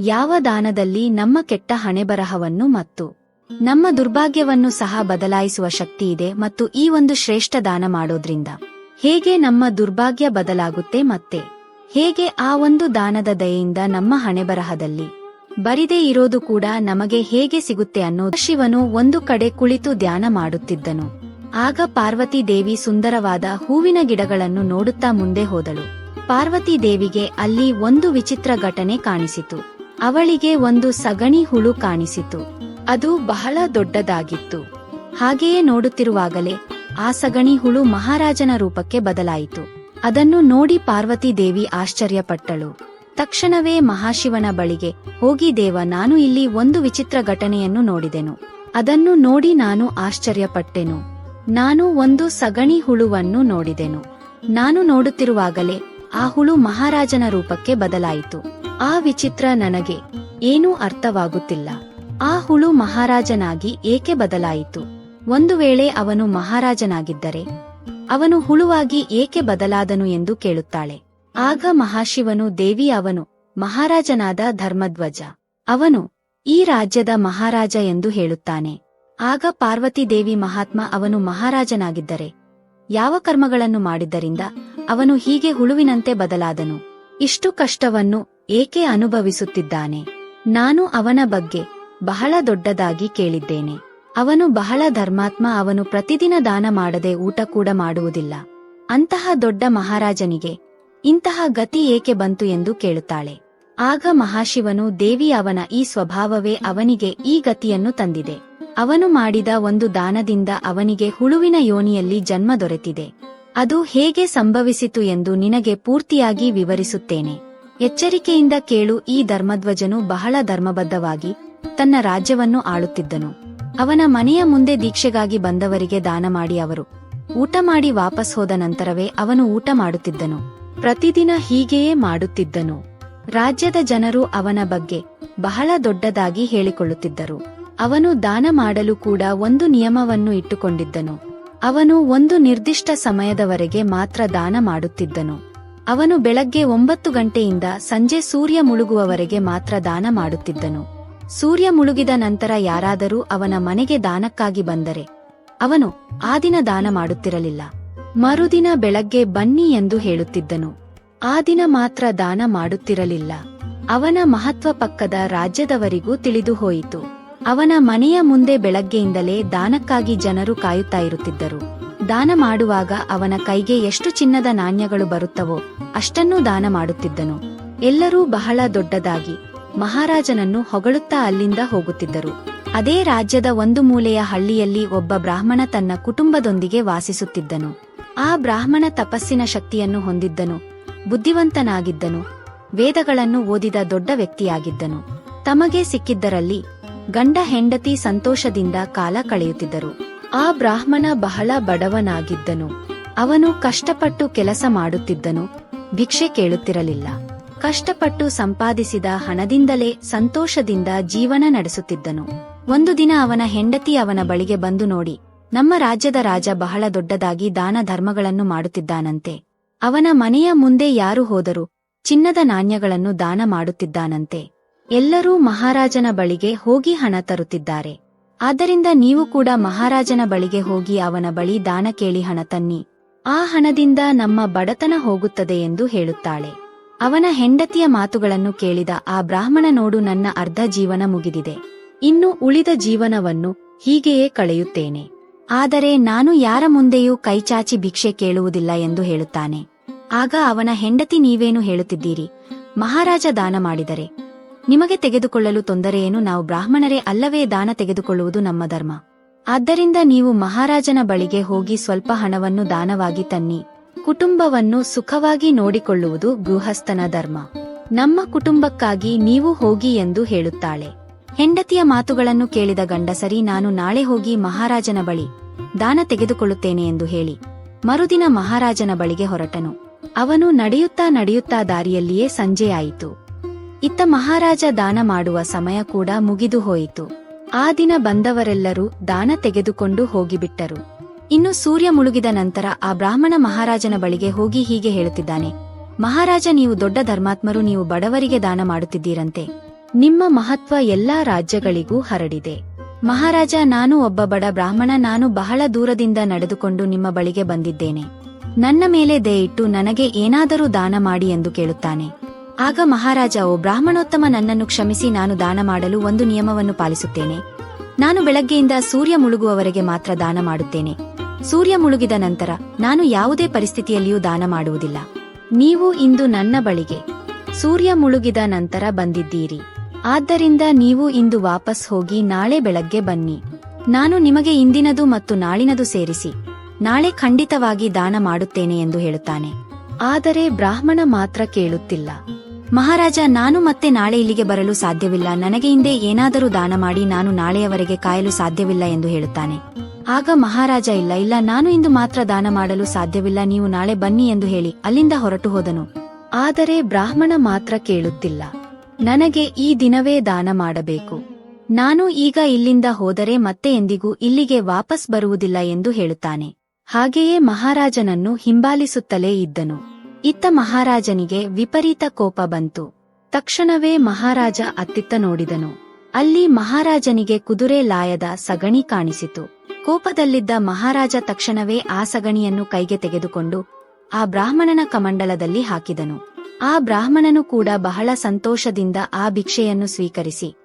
ಯಾವ ದಾನದಲ್ಲಿ ನಮ್ಮ ಕೆಟ್ಟ ಹಣೆಬರಹವನ್ನು ಮತ್ತು ನಮ್ಮ ದುರ್ಭಾಗ್ಯವನ್ನು ಸಹ ಬದಲಾಯಿಸುವ ಶಕ್ತಿ ಇದೆ ಮತ್ತು ಈ ಒಂದು ಶ್ರೇಷ್ಠ ದಾನ ಮಾಡೋದ್ರಿಂದ ಹೇಗೆ ನಮ್ಮ ದುರ್ಭಾಗ್ಯ ಬದಲಾಗುತ್ತೆ ಮತ್ತೆ ಹೇಗೆ ಆ ಒಂದು ದಾನದ ದಯೆಯಿಂದ ನಮ್ಮ ಹಣೆಬರಹದಲ್ಲಿ ಬರಿದೇ ಇರೋದು ಕೂಡ ನಮಗೆ ಹೇಗೆ ಸಿಗುತ್ತೆ ಅನ್ನೋದು ಶಿವನು ಒಂದು ಕಡೆ ಕುಳಿತು ಧ್ಯಾನ ಮಾಡುತ್ತಿದ್ದನು. ಆಗ ಪಾರ್ವತಿ ದೇವಿ ಸುಂದರವಾದ ಹೂವಿನ ಗಿಡಗಳನ್ನು ನೋಡುತ್ತಾ ಮುಂದೆ ಹೋದಳು. ಪಾರ್ವತಿ ದೇವಿಗೆ ಅಲ್ಲಿ ಒಂದು ವಿಚಿತ್ರ ಘಟನೆ ಕಾಣಿಸಿತು. ಅವಳಿಗೆ ಒಂದು ಸಗಣಿ ಹುಳು ಕಾಣಿಸಿತು. ಅದು ಬಹಳ ದೊಡ್ಡದಾಗಿತ್ತು. ಹಾಗೆಯೇ ನೋಡುತ್ತಿರುವಾಗಲೇ ಆ ಸಗಣಿ ಹುಳು ಮಹಾರಾಜನ ರೂಪಕ್ಕೆ ಬದಲಾಯಿತು. ಅದನ್ನು ನೋಡಿ ಪಾರ್ವತಿ ದೇವಿ ಆಶ್ಚರ್ಯಪಟ್ಟಳು. ತಕ್ಷಣವೇ ಮಹಾಶಿವನ ಬಳಿಗೆ ಹೋಗಿ, ದೇವ, ನಾನು ಇಲ್ಲಿ ಒಂದು ವಿಚಿತ್ರ ಘಟನೆಯನ್ನು ನೋಡಿದೆನು. ಅದನ್ನು ನೋಡಿ ನಾನು ಆಶ್ಚರ್ಯಪಟ್ಟೆನು. ನಾನು ಒಂದು ಸಗಣಿ ಹುಳುವನ್ನು ನೋಡಿದೆನು. ನಾನು ನೋಡುತ್ತಿರುವಾಗಲೇ ಆ ಹುಳು ಮಹಾರಾಜನ ರೂಪಕ್ಕೆ ಬದಲಾಯಿತು. ಆ ವಿಚಿತ್ರ ನನಗೆ ಏನೂ ಅರ್ಥವಾಗುತ್ತಿಲ್ಲ. ಆ ಹುಳು ಮಹಾರಾಜನಾಗಿ ಏಕೆ ಬದಲಾಯಿತು? ಒಂದು ವೇಳೆ ಅವನು ಮಹಾರಾಜನಾಗಿದ್ದರೆ, ಅವನು ಹುಳುವಾಗಿ ಏಕೆ ಬದಲಾದನು ಎಂದು ಕೇಳುತ್ತಾಳೆ. ಆಗ ಮಹಾಶಿವನು, ದೇವಿ ಅವನು ಮಹಾರಾಜನಾದ ಧರ್ಮಧ್ವಜ. ಅವನು ಈ ರಾಜ್ಯದ ಮಹಾರಾಜ ಎಂದು ಹೇಳುತ್ತಾನೆ. ಆಗ ಪಾರ್ವತಿ ದೇವಿ ಮಹಾತ್ಮ ಅವನು ಮಹಾರಾಜನಾಗಿದ್ದರೆ, ಯಾವ ಕರ್ಮಗಳನ್ನು ಮಾಡಿದ್ದರಿಂದ ಅವನು ಹೀಗೆ ಹುಳುವಿನಂತೆ ಬದಲಾದನು. ಇಷ್ಟು ಕಷ್ಟವನ್ನು ಏಕೆ ಅನುಭವಿಸುತ್ತಿದ್ದಾನೆ? ನಾನು ಅವನ ಬಗ್ಗೆ ಬಹಳ ದೊಡ್ಡದಾಗಿ ಕೇಳಿದ್ದೇನೆ. ಅವನು ಬಹಳ ಧರ್ಮಾತ್ಮ, ಅವನು ಪ್ರತಿದಿನ ದಾನ ಮಾಡದೆ ಊಟ ಕೂಡ ಮಾಡುವುದಿಲ್ಲ. ಅಂತಹ ದೊಡ್ಡ ಮಹಾರಾಜನಿಗೆ ಇಂತಹ ಗತಿ ಏಕೆ ಬಂತು ಎಂದು ಕೇಳುತ್ತಾಳೆ. ಆಗ ಮಹಾಶಿವನು, ದೇವಿ ಅವನ ಈ ಸ್ವಭಾವವೇ ಅವನಿಗೆ ಈ ಗತಿಯನ್ನು ತಂದಿದೆ. ಅವನು ಮಾಡಿದ ಒಂದು ದಾನದಿಂದ ಅವನಿಗೆ ಹುಳುವಿನ ಯೋನಿಯಲ್ಲಿ ಜನ್ಮ ದೊರೆತಿದೆ. ಅದು ಹೇಗೆ ಸಂಭವಿಸಿತು ಎಂದು ನಿನಗೆ ಪೂರ್ತಿಯಾಗಿ ವಿವರಿಸುತ್ತೇನೆ. ಎಚ್ಚರಿಕೆಯಿಂದ ಕೇಳು, ಈ ಧರ್ಮಧ್ವಜನು ಬಹಳ ಧರ್ಮಬದ್ಧವಾಗಿ ತನ್ನ ರಾಜ್ಯವನ್ನು ಆಳುತ್ತಿದ್ದನು. ಅವನ ಮನೆಯ ಮುಂದೆ ದೀಕ್ಷೆಗಾಗಿ ಬಂದವರಿಗೆ ದಾನ ಮಾಡಿ ಅವರು ಊಟ ಮಾಡಿ ವಾಪಸ್ ಹೋದ ನಂತರವೇ ಅವನು ಊಟ ಮಾಡುತ್ತಿದ್ದನು. ಪ್ರತಿದಿನ ಹೀಗೆಯೇ ಮಾಡುತ್ತಿದ್ದನು. ರಾಜ್ಯದ ಜನರು ಅವನ ಬಗ್ಗೆ ಬಹಳ ದೊಡ್ಡದಾಗಿ ಹೇಳಿಕೊಳ್ಳುತ್ತಿದ್ದರು. ಅವನು ದಾನ ಮಾಡಲು ಕೂಡ ಒಂದು ನಿಯಮವನ್ನು ಇಟ್ಟುಕೊಂಡಿದ್ದನು. ಅವನು ಒಂದು ನಿರ್ದಿಷ್ಟ ಸಮಯದವರೆಗೆ ಮಾತ್ರ ದಾನ ಮಾಡುತ್ತಿದ್ದನು. ಅವನು ಬೆಳಗ್ಗೆ ಒಂಬತ್ತು ಗಂಟೆಯಿಂದ ಸಂಜೆ ಸೂರ್ಯ ಮುಳುಗುವವರೆಗೆ ಮಾತ್ರ ದಾನ ಮಾಡುತ್ತಿದ್ದನು. ಸೂರ್ಯ ಮುಳುಗಿದ ನಂತರ ಯಾರಾದರೂ ಅವನ ಮನೆಗೆ ದಾನಕ್ಕಾಗಿ ಬಂದರೆ, ಅವನು ಆ ದಿನ ದಾನ ಮಾಡುತ್ತಿರಲಿಲ್ಲ. ಮರುದಿನ ಬೆಳಗ್ಗೆ ಬನ್ನಿ ಎಂದು ಹೇಳುತ್ತಿದ್ದನು. ಆ ದಿನ ಮಾತ್ರ ದಾನ ಮಾಡುತ್ತಿರಲಿಲ್ಲ. ಅವನ ಮಹತ್ವ ಪಕ್ಕದ ರಾಜ್ಯದವರಿಗೂ ತಿಳಿದು ಹೋಯಿತು. ಅವನ ಮನೆಯ ಮುಂದೆ ಬೆಳಗ್ಗೆಯಿಂದಲೇ ದಾನಕ್ಕಾಗಿ ಜನರು ಕಾಯುತ್ತಾ ಇರುತ್ತಿದ್ದರು. ದಾನ ಮಾಡುವಾಗ ಅವನ ಕೈಗೆ ಎಷ್ಟು ಚಿನ್ನದ ನಾಣ್ಯಗಳು ಬರುತ್ತವೋ ಅಷ್ಟನ್ನೂ ದಾನ ಮಾಡುತ್ತಿದ್ದನು. ಎಲ್ಲರೂ ಬಹಳ ದೊಡ್ಡದಾಗಿ ಮಹಾರಾಜನನ್ನು ಹೊಗಳುತ್ತಾ ಅಲ್ಲಿಂದ ಹೋಗುತ್ತಿದ್ದರು. ಅದೇ ರಾಜ್ಯದ ಒಂದು ಮೂಲೆಯ ಹಳ್ಳಿಯಲ್ಲಿ ಒಬ್ಬ ಬ್ರಾಹ್ಮಣ ತನ್ನ ಕುಟುಂಬದೊಂದಿಗೆ ವಾಸಿಸುತ್ತಿದ್ದನು. ಆ ಬ್ರಾಹ್ಮಣ ತಪಸ್ಸಿನ ಶಕ್ತಿಯನ್ನು ಹೊಂದಿದ್ದನು, ಬುದ್ಧಿವಂತನಾಗಿದ್ದನು, ವೇದಗಳನ್ನು ಓದಿದ ದೊಡ್ಡ ವ್ಯಕ್ತಿಯಾಗಿದ್ದನು. ತಮಗೆ ಸಿಕ್ಕಿದ್ದರಲ್ಲಿ ಗಂಡ ಹೆಂಡತಿ ಸಂತೋಷದಿಂದ ಕಾಲ ಕಳೆಯುತ್ತಿದ್ದರು. ಆ ಬ್ರಾಹ್ಮಣ ಬಹಳ ಬಡವನಾಗಿದ್ದನು. ಅವನು ಕಷ್ಟಪಟ್ಟು ಕೆಲಸ ಮಾಡುತ್ತಿದ್ದನು. ಭಿಕ್ಷೆ ಕೇಳುತ್ತಿರಲಿಲ್ಲ. ಕಷ್ಟಪಟ್ಟು ಸಂಪಾದಿಸಿದ ಹಣದಿಂದಲೇ ಸಂತೋಷದಿಂದ ಜೀವನ ನಡೆಸುತ್ತಿದ್ದನು. ಒಂದು ದಿನ ಅವನ ಹೆಂಡತಿ ಅವನ ಬಳಿಗೆ ಬಂದು ನೋಡಿ, ನಮ್ಮ ರಾಜ್ಯದ ರಾಜ ಬಹಳ ದೊಡ್ಡದಾಗಿ ದಾನ ಧರ್ಮಗಳನ್ನು ಮಾಡುತ್ತಿದ್ದಾನಂತೆ. ಅವನ ಮನೆಯ ಮುಂದೆ ಯಾರು ಹೋದರೂ ಚಿನ್ನದ ನಾಣ್ಯಗಳನ್ನು ದಾನ ಮಾಡುತ್ತಿದ್ದಾನಂತೆ. ಎಲ್ಲರೂ ಮಹಾರಾಜನ ಬಳಿಗೆ ಹೋಗಿ ಹಣ ತರುತ್ತಿದ್ದಾರೆ. ಆದ್ದರಿಂದ ನೀವು ಕೂಡ ಮಹಾರಾಜನ ಬಳಿಗೆ ಹೋಗಿ ಅವನ ಬಳಿ ದಾನ ಕೇಳಿ ಹಣ ತನ್ನಿ. ಆ ಹಣದಿಂದ ನಮ್ಮ ಬಡತನ ಹೋಗುತ್ತದೆ ಎಂದು ಹೇಳುತ್ತಾಳೆ. ಅವನ ಹೆಂಡತಿಯ ಮಾತುಗಳನ್ನು ಕೇಳಿದ ಆ ಬ್ರಾಹ್ಮಣ ನೋಡು ನನ್ನ ಅರ್ಧ ಜೀವನ ಮುಗಿದಿದೆ. ಇನ್ನು ಉಳಿದ ಜೀವನವನ್ನು ಹೀಗೆಯೇ ಕಳೆಯುತ್ತೇನೆ. ಆದರೆ ನಾನು ಯಾರ ಮುಂದೆಯೂ ಕೈಚಾಚಿ ಭಿಕ್ಷೆ ಕೇಳುವುದಿಲ್ಲ ಎಂದು ಹೇಳುತ್ತಾನೆ. ಆಗ ಅವನ ಹೆಂಡತಿ ನೀವೇನು ಹೇಳುತ್ತಿದ್ದೀರಿ? ಮಹಾರಾಜ ದಾನ ಮಾಡಿದರೆ. ನಿಮಗೆ ತೆಗೆದುಕೊಳ್ಳಲು ತೊಂದರೆಯೇನು ನಾವು ಬ್ರಾಹ್ಮಣರೇ ಅಲ್ಲವೇ ದಾನ ತೆಗೆದುಕೊಳ್ಳುವುದು ನಮ್ಮ ಧರ್ಮ. ಆದ್ದರಿಂದ ನೀವು ಮಹಾರಾಜನ ಬಳಿಗೆ ಹೋಗಿ ಸ್ವಲ್ಪ ಹಣವನ್ನು ದಾನವಾಗಿ ತನ್ನಿ. ಕುಟುಂಬವನ್ನು ಸುಖವಾಗಿ ನೋಡಿಕೊಳ್ಳುವುದು ಗೃಹಸ್ಥನ ಧರ್ಮ. ನಮ್ಮ ಕುಟುಂಬಕ್ಕಾಗಿ ನೀವು ಹೋಗಿ ಎಂದು ಹೇಳುತ್ತಾಳೆ. ಹೆಂಡತಿಯ ಮಾತುಗಳನ್ನು ಕೇಳಿದ ಗಂಡಸರಿ, ನಾನು ನಾಳೆ ಹೋಗಿ ಮಹಾರಾಜನ ಬಳಿ ದಾನ ತೆಗೆದುಕೊಳ್ಳುತ್ತೇನೆ ಎಂದು ಹೇಳಿ. ಮರುದಿನ ಮಹಾರಾಜನ ಬಳಿಗೆ ಹೊರಟನು. ಅವನು ನಡೆಯುತ್ತಾ ನಡೆಯುತ್ತಾ ದಾರಿಯಲ್ಲಿಯೇ ಸಂಜೆಯಾಯಿತು. ಇತ್ತ ಮಹಾರಾಜ ದಾನ ಮಾಡುವ ಸಮಯ ಕೂಡ ಮುಗಿದು ಹೋಯಿತು. ಆ ದಿನ ಬಂದವರೆಲ್ಲರೂ ದಾನ ತೆಗೆದುಕೊಂಡು ಹೋಗಿಬಿಟ್ಟರು. ಇನ್ನು ಸೂರ್ಯ ಮುಳುಗಿದ ನಂತರ ಆ ಬ್ರಾಹ್ಮಣ ಮಹಾರಾಜನ ಬಳಿಗೆ ಹೋಗಿ ಹೀಗೆ ಹೇಳುತ್ತಿದ್ದಾನೆ, ಮಹಾರಾಜ, ನೀವು ದೊಡ್ಡ ಧರ್ಮಾತ್ಮರು, ನೀವು ಬಡವರಿಗೆ ದಾನ ಮಾಡುತ್ತಿದ್ದೀರಂತೆ. ನಿಮ್ಮ ಮಹತ್ವ ಎಲ್ಲಾ ರಾಜ್ಯಗಳಿಗೂ ಹರಡಿದೆ. ಮಹಾರಾಜ, ನಾನು ಒಬ್ಬ ಬಡ ಬ್ರಾಹ್ಮಣ, ನಾನು ಬಹಳ ದೂರದಿಂದ ನಡೆದುಕೊಂಡು ನಿಮ್ಮ ಬಳಿಗೆ ಬಂದಿದ್ದೇನೆ. ನನ್ನ ಮೇಲೆ ದಯವಿಟ್ಟು ನನಗೆ ಏನಾದರೂ ದಾನ ಮಾಡಿ ಎಂದು ಕೇಳುತ್ತಾನೆ. ಆಗ ಮಹಾರಾಜ, ಓ ಬ್ರಾಹ್ಮಣೋತ್ತಮ, ನನ್ನನ್ನು ಕ್ಷಮಿಸಿ ನಾನು ದಾನ ಮಾಡಲು ಒಂದು ನಿಯಮವನ್ನು ಪಾಲಿಸುತ್ತೇನೆ. ನಾನು ಬೆಳಗ್ಗೆಯಿಂದ ಸೂರ್ಯ ಮುಳುಗುವವರೆಗೆ ಮಾತ್ರ ದಾನ ಮಾಡುತ್ತೇನೆ. ಸೂರ್ಯ ಮುಳುಗಿದ ನಂತರ ನಾನು ಯಾವುದೇ ಪರಿಸ್ಥಿತಿಯಲ್ಲಿಯೂ ದಾನ ಮಾಡುವುದಿಲ್ಲ. ನೀವು ಇಂದು ನನ್ನ ಬಳಿಗೆ ಸೂರ್ಯ ಮುಳುಗಿದ ನಂತರ ಬಂದಿದ್ದೀರಿ. ಆದ್ದರಿಂದ ನೀವು ಇಂದು ವಾಪಸ್ ಹೋಗಿ ನಾಳೆ ಬೆಳಗ್ಗೆ ಬನ್ನಿ. ನಾನು ನಿಮಗೆ ಇಂದಿನದು ಮತ್ತು ನಾಳಿನದು ಸೇರಿಸಿ, ನಾಳೆ ಖಂಡಿತವಾಗಿ ದಾನ ಮಾಡುತ್ತೇನೆ ಎಂದು ಹೇಳುತ್ತಾನೆ. ಆದರೆ ಬ್ರಾಹ್ಮಣ ಮಾತ್ರ ಕೇಳುತ್ತಿಲ್ಲ. ಮಹಾರಾಜ, ನಾನು ಮತ್ತೆ ನಾಳೆ ಇಲ್ಲಿಗೆ ಬರಲು ಸಾಧ್ಯವಿಲ್ಲ. ನನಗೆ ಹಿಂದೆ ಏನಾದರೂ ದಾನ ಮಾಡಿ ನಾನು ನಾಳೆಯವರೆಗೆ ಕಾಯಲು ಸಾಧ್ಯವಿಲ್ಲ ಎಂದು ಹೇಳುತ್ತಾನೆ. ಆಗ ಮಹಾರಾಜ, ಇಲ್ಲ ಇಲ್ಲ, ನಾನು ಇಂದು ಮಾತ್ರ ದಾನ ಮಾಡಲು ಸಾಧ್ಯವಿಲ್ಲ. ನೀವು ನಾಳೆ ಬನ್ನಿ ಎಂದು ಹೇಳಿ ಅಲ್ಲಿಂದ ಹೊರಟು ಹೋದನು. ಆದರೆ ಬ್ರಾಹ್ಮಣ ಮಾತ್ರ ಕೇಳುತ್ತಿಲ್ಲ. ನನಗೆ ಈ ದಿನವೇ ದಾನ ಮಾಡಬೇಕು. ನಾನು ಈಗ ಇಲ್ಲಿಂದ ಹೋದರೆ ಮತ್ತೆ ಎಂದಿಗೂ ಇಲ್ಲಿಗೆ ವಾಪಸ್ ಬರುವುದಿಲ್ಲ ಎಂದು ಹೇಳುತ್ತಾನೆ. ಹಾಗೆಯೇ ಮಹಾರಾಜನನ್ನು ಹಿಂಬಾಲಿಸುತ್ತಲೇ ಇದ್ದನು. ಇತ್ತ ಮಹಾರಾಜನಿಗೆ ವಿಪರೀತ ಕೋಪ ಬಂತು. ತಕ್ಷಣವೇ ಮಹಾರಾಜ ಅತ್ತಿತ್ತ ನೋಡಿದನು. ಅಲ್ಲಿ ಮಹಾರಾಜನಿಗೆ ಕುದುರೆ ಲಾಯದ ಸಗಣಿ ಕಾಣಿಸಿತು. ಕೋಪದಲ್ಲಿದ್ದ ಮಹಾರಾಜ ತಕ್ಷಣವೇ ಆ ಸಗಣಿಯನ್ನು ಕೈಗೆ ತೆಗೆದುಕೊಂಡು ಆ ಬ್ರಾಹ್ಮಣನ ಕಮಂಡಲದಲ್ಲಿ ಹಾಕಿದನು. ಆ ಬ್ರಾಹ್ಮಣನು ಕೂಡ ಬಹಳ ಸಂತೋಷದಿಂದ ಆ ಭಿಕ್ಷೆಯನ್ನು ಸ್ವೀಕರಿಸಿ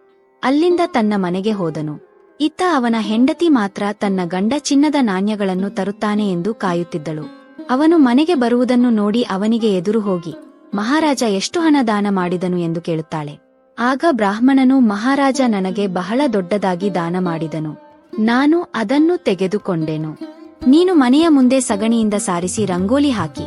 ಅಲ್ಲಿಂದ ತನ್ನ ಮನೆಗೆ ಹೋದನು. ಇತ್ತ ಅವನ ಹೆಂಡತಿ ಮಾತ್ರ ತನ್ನ ಗಂಡ ಚಿನ್ನದ ನಾಣ್ಯಗಳನ್ನು ತರುತ್ತಾನೆ ಎಂದು ಕಾಯುತ್ತಿದ್ದಳು. ಅವನು ಮನೆಗೆ ಬರುವುದನ್ನು ನೋಡಿ ಅವನಿಗೆ ಎದುರು ಹೋಗಿ, ಮಹಾರಾಜ ಎಷ್ಟು ಹಣ ದಾನ ಮಾಡಿದನು? ಎಂದು ಕೇಳುತ್ತಾಳೆ. ಆಗ ಬ್ರಾಹ್ಮಣನು, ಮಹಾರಾಜ ನನಗೆ ಬಹಳ ದೊಡ್ಡದಾಗಿ ದಾನ ಮಾಡಿದನು. ನಾನು ಅದನ್ನು ತೆಗೆದುಕೊಂಡೆನು. ನೀನು ಮನೆಯ ಮುಂದೆ ಸಗಣಿಯಿಂದ ಸಾರಿಸಿ ರಂಗೋಲಿ ಹಾಕಿ.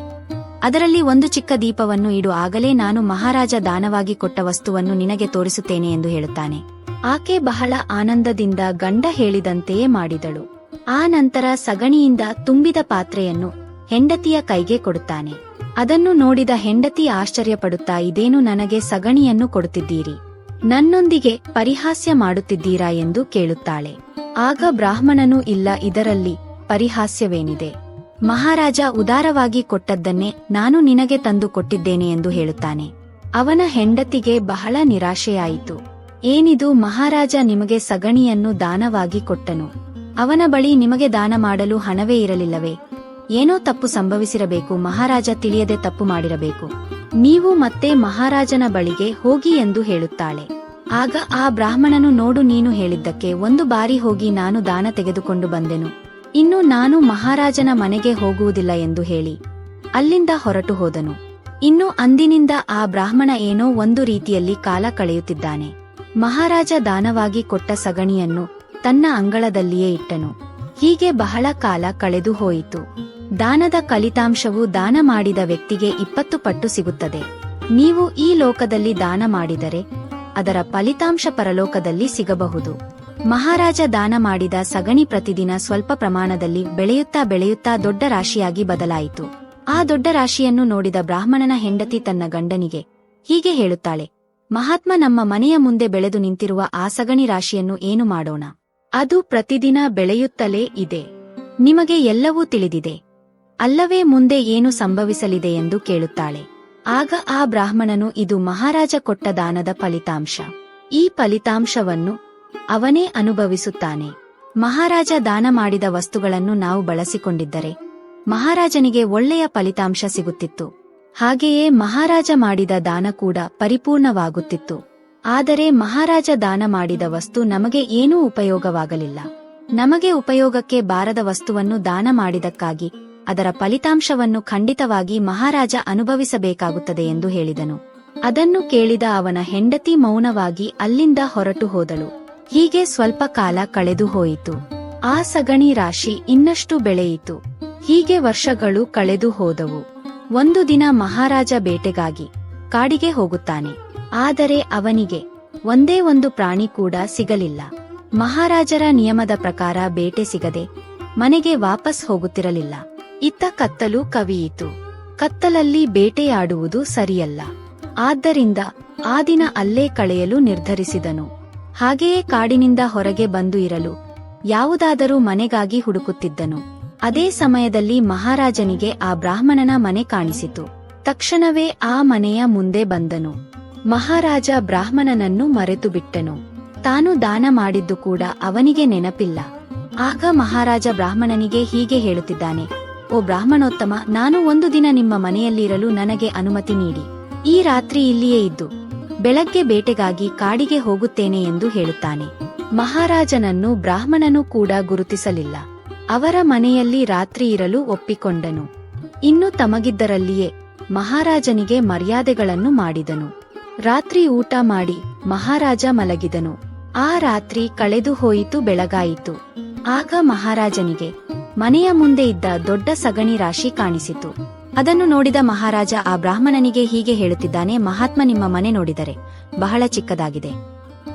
ಅದರಲ್ಲಿ ಒಂದು ಚಿಕ್ಕ ದೀಪವನ್ನು ಇಡು, ಆಗಲೇ ನಾನು ಮಹಾರಾಜ ದಾನವಾಗಿ ಕೊಟ್ಟ ವಸ್ತುವನ್ನು ನಿನಗೆ ತೋರಿಸುತ್ತೇನೆ ಎಂದು ಹೇಳುತ್ತಾನೆ. ಆಕೆ ಬಹಳ ಆನಂದದಿಂದ ಗಂಡ ಹೇಳಿದಂತೆಯೇ ಮಾಡಿದಳು. ಆ ನಂತರ ಸಗಣಿಯಿಂದ ತುಂಬಿದ ಪಾತ್ರೆಯನ್ನು ಹೆಂಡತಿಯ ಕೈಗೆ ಕೊಡುತ್ತಾನೆ. ಅದನ್ನು ನೋಡಿದ ಹೆಂಡತಿ ಆಶ್ಚರ್ಯಪಡುತ್ತಾ, ಇದೇನು ನನಗೆ ಸಗಣಿಯನ್ನು ಕೊಡುತ್ತಿದ್ದೀರಿ? ನನ್ನೊಂದಿಗೆ ಪರಿಹಾಸ್ಯ ಮಾಡುತ್ತಿದ್ದೀರಾ? ಎಂದು ಕೇಳುತ್ತಾಳೆ. ಆಗ ಬ್ರಾಹ್ಮಣನು, ಇಲ್ಲ, ಇದರಲ್ಲಿ ಪರಿಹಾಸ್ಯವೇನಿದೆ? ಮಹಾರಾಜ ಉದಾರವಾಗಿ ಕೊಟ್ಟದ್ದನ್ನೇ ನಾನು ನಿನಗೆ ತಂದು ಕೊಟ್ಟಿದ್ದೇನೆ ಎಂದು ಹೇಳುತ್ತಾನೆ. ಅವನ ಹೆಂಡತಿಗೆ ಬಹಳ ನಿರಾಶೆಯಾಯಿತು. ಏನಿದು, ಮಹಾರಾಜ ನಿಮಗೆ ಸಗಣಿಯನ್ನು ದಾನವಾಗಿ ಕೊಟ್ಟನು. ಅವನ ಬಳಿ ನಿಮಗೆ ದಾನ ಮಾಡಲು ಹಣವೇ ಇರಲಿಲ್ಲವೇ? ಏನೋ ತಪ್ಪು ಸಂಭವಿಸಿರಬೇಕು, ಮಹಾರಾಜ ತಿಳಿಯದೆ ತಪ್ಪು ಮಾಡಿರಬೇಕು. ನೀವು ಮತ್ತೆ ಮಹಾರಾಜನ ಬಳಿಗೆ ಹೋಗಿ ಎಂದು ಹೇಳುತ್ತಾಳೆ. ಆಗ ಆ ಬ್ರಾಹ್ಮಣನು ನೋಡು ನೀನು ಹೇಳಿದ್ದಕ್ಕೆ ಒಂದು ಬಾರಿ ಹೋಗಿ ನಾನು ದಾನ ತೆಗೆದುಕೊಂಡು ಬಂದೆನು. ಇನ್ನು ನಾನು ಮಹಾರಾಜನ ಮನೆಗೆ ಹೋಗುವುದಿಲ್ಲ ಎಂದು ಹೇಳಿ. ಅಲ್ಲಿಂದ ಹೊರಟು ಹೋದನು. ಇನ್ನು ಅಂದಿನಿಂದ ಆ ಬ್ರಾಹ್ಮಣ ಏನೋ ಒಂದು ರೀತಿಯಲ್ಲಿ ಕಾಲ ಕಳೆಯುತ್ತಿದ್ದಾನೆ. ಮಹಾರಾಜ ದಾನವಾಗಿ ಕೊಟ್ಟ ಸಗಣಿಯನ್ನು ತನ್ನ ಅಂಗಳದಲ್ಲಿಯೇ ಇಟ್ಟನು. ಹೀಗೆ ಬಹಳ ಕಾಲ ಕಳೆದು ಹೋಯಿತು. ದಾನದ ಫಲಿತಾಂಶವು ದಾನ ಮಾಡಿದ ವ್ಯಕ್ತಿಗೆ ಇಪ್ಪತ್ತು ಪಟ್ಟು ಸಿಗುತ್ತದೆ. ನೀವು ಈ ಲೋಕದಲ್ಲಿ ದಾನ ಮಾಡಿದರೆ, ಅದರ ಫಲಿತಾಂಶ ಪರಲೋಕದಲ್ಲಿ ಸಿಗಬಹುದು. ಮಹಾರಾಜ ದಾನ ಮಾಡಿದ ಸಗಣಿ ಪ್ರತಿದಿನ ಸ್ವಲ್ಪ ಪ್ರಮಾಣದಲ್ಲಿ ಬೆಳೆಯುತ್ತಾ ಬೆಳೆಯುತ್ತಾ ದೊಡ್ಡ ರಾಶಿಯಾಗಿ ಬದಲಾಯಿತು. ಆ ದೊಡ್ಡ ರಾಶಿಯನ್ನು ನೋಡಿದ ಬ್ರಾಹ್ಮಣನ ಹೆಂಡತಿ ತನ್ನ ಗಂಡನಿಗೆ ಹೀಗೆ ಹೇಳುತ್ತಾಳೆ, ಮಹಾತ್ಮ ನಮ್ಮ ಮನೆಯ ಮುಂದೆ ಬೆಳೆದು ನಿಂತಿರುವ ಆ ಸಗಣಿ ರಾಶಿಯನ್ನು ಏನು ಮಾಡೋಣ? ಅದು ಪ್ರತಿದಿನ ಬೆಳೆಯುತ್ತಲೇ ಇದೆ. ನಿಮಗೆ ಎಲ್ಲವೂ ತಿಳಿದಿದೆ. ಅಲ್ಲವೇ ಮುಂದೆ ಏನು ಸಂಭವಿಸಲಿದೆ ಎಂದು ಕೇಳುತ್ತಾಳೆ. ಆಗ ಆ ಬ್ರಾಹ್ಮಣನು ಇದು ಮಹಾರಾಜ ಕೊಟ್ಟ ದಾನದ ಫಲಿತಾಂಶ. ಈ ಫಲಿತಾಂಶವನ್ನು ಅವನೇ ಅನುಭವಿಸುತ್ತಾನೆ. ಮಹಾರಾಜ ದಾನ ಮಾಡಿದ ವಸ್ತುಗಳನ್ನು ನಾವು ಬಳಸಿಕೊಂಡಿದ್ದರೆ ಮಹಾರಾಜನಿಗೆ ಒಳ್ಳೆಯ ಫಲಿತಾಂಶ ಸಿಗುತ್ತಿತ್ತು. ಹಾಗೆಯೇ ಮಹಾರಾಜ ಮಾಡಿದ ದಾನ ಕೂಡ ಪರಿಪೂರ್ಣವಾಗುತ್ತಿತ್ತು. ಆದರೆ ಮಹಾರಾಜ ದಾನ ಮಾಡಿದ ವಸ್ತು ನಮಗೆ ಏನೂ ಉಪಯೋಗವಾಗಲಿಲ್ಲ. ನಮಗೆ ಉಪಯೋಗಕ್ಕೆ ಬಾರದ ವಸ್ತುವನ್ನು ದಾನ ಮಾಡಿದಕ್ಕಾಗಿ ಅದರ ಫಲಿತಾಂಶವನ್ನು ಖಂಡಿತವಾಗಿ ಮಹಾರಾಜ ಅನುಭವಿಸಬೇಕಾಗುತ್ತದೆ ಎಂದು ಹೇಳಿದನು. ಅದನ್ನು ಕೇಳಿದ ಅವನ ಹೆಂಡತಿ ಮೌನವಾಗಿ ಅಲ್ಲಿಂದ ಹೊರಟು ಹೋದಳು. ಹೀಗೆ ಸ್ವಲ್ಪ ಕಾಲ ಕಳೆದು ಹೋಯಿತು. ಆ ಸಗಣಿ ರಾಶಿ ಇನ್ನಷ್ಟು ಬೆಳೆಯಿತು. ಹೀಗೆ ವರ್ಷಗಳು ಕಳೆದು ಹೋದವು. ಒಂದು ದಿನ ಮಹಾರಾಜ ಬೇಟೆಗಾಗಿ ಕಾಡಿಗೆ ಹೋಗುತ್ತಾನೆ. ಆದರೆ ಅವನಿಗೆ ಒಂದೇ ಒಂದು ಪ್ರಾಣಿ ಕೂಡ ಸಿಗಲಿಲ್ಲ. ಮಹಾರಾಜರ ನಿಯಮದ ಪ್ರಕಾರ ಬೇಟೆ ಸಿಗದೆ ಮನೆಗೆ ವಾಪಸ್ ಹೋಗುತ್ತಿರಲಿಲ್ಲ. ಇತ್ತ ಕತ್ತಲು ಕವಿಯಿತು. ಕತ್ತಲಲ್ಲಿ ಬೇಟೆಯಾಡುವುದು ಸರಿಯಲ್ಲ. ಆದ್ದರಿಂದ ಆ ದಿನ ಅಲ್ಲೇ ಕಳೆಯಲು ನಿರ್ಧರಿಸಿದನು. ಹಾಗೆಯೇ ಕಾಡಿನಿಂದ ಹೊರಗೆ ಬಂದು ಇರಲು ಯಾವುದಾದರೂ ಮನೆಗಾಗಿ ಹುಡುಕುತ್ತಿದ್ದನು. ಅದೇ ಸಮಯದಲ್ಲಿ ಮಹಾರಾಜನಿಗೆ ಆ ಬ್ರಾಹ್ಮಣನ ಮನೆ ಕಾಣಿಸಿತು. ತಕ್ಷಣವೇ ಆ ಮನೆಯ ಮುಂದೆ ಬಂದನು. ಮಹಾರಾಜ ಬ್ರಾಹ್ಮಣನನ್ನು ಮರೆತು ಬಿಟ್ಟನು ತಾನು ದಾನ ಮಾಡಿದ್ದು ಕೂಡ ಅವನಿಗೆ ನೆನಪಿಲ್ಲ. ಆಗ ಮಹಾರಾಜ ಬ್ರಾಹ್ಮಣನಿಗೆ ಹೀಗೆ ಹೇಳುತ್ತಿದ್ದಾನೆ. ಓ ಬ್ರಾಹ್ಮಣೋತ್ತಮ, ನಾನು ಒಂದು ದಿನ ನಿಮ್ಮ ಮನೆಯಲ್ಲಿರಲು ನನಗೆ ಅನುಮತಿ ನೀಡಿ. ಈ ರಾತ್ರಿ ಇಲ್ಲಿಯೇ ಇದ್ದು, ಬೆಳಗ್ಗೆ ಬೇಟೆಗಾಗಿ ಕಾಡಿಗೆ ಹೋಗುತ್ತೇನೆ ಎಂದು ಹೇಳುತ್ತಾನೆ. ಮಹಾರಾಜನನ್ನು ಬ್ರಾಹ್ಮಣನು ಕೂಡ ಗುರುತಿಸಲಿಲ್ಲ. ಅವರ ಮನೆಯಲ್ಲಿ ರಾತ್ರಿ ಇರಲು ಒಪ್ಪಿಕೊಂಡನು. ಇನ್ನು ತಮಗಿದ್ದರಲ್ಲಿಯೇ ಮಹಾರಾಜನಿಗೆ ಮರ್ಯಾದೆಗಳನ್ನು ಮಾಡಿದನು. ರಾತ್ರಿ ಊಟ ಮಾಡಿ ಮಹಾರಾಜ ಮಲಗಿದನು. ಆ ರಾತ್ರಿ ಕಳೆದು ಹೋಯಿತು, ಬೆಳಗಾಯಿತು. ಆಗ ಮಹಾರಾಜನಿಗೆ ಮನೆಯ ಮುಂದೆ ಇದ್ದ ದೊಡ್ಡ ಸಗಣಿ ರಾಶಿ ಕಾಣಿಸಿತು. ಅದನ್ನು ನೋಡಿದ ಮಹಾರಾಜ ಆ ಬ್ರಾಹ್ಮಣನಿಗೆ ಹೀಗೆ ಹೇಳುತ್ತಿದ್ದಾನೆ, ಮಹಾತ್ಮ ನಿಮ್ಮ ಮನೆ ನೋಡಿದರೆ ಬಹಳ ಚಿಕ್ಕದಾಗಿದೆ.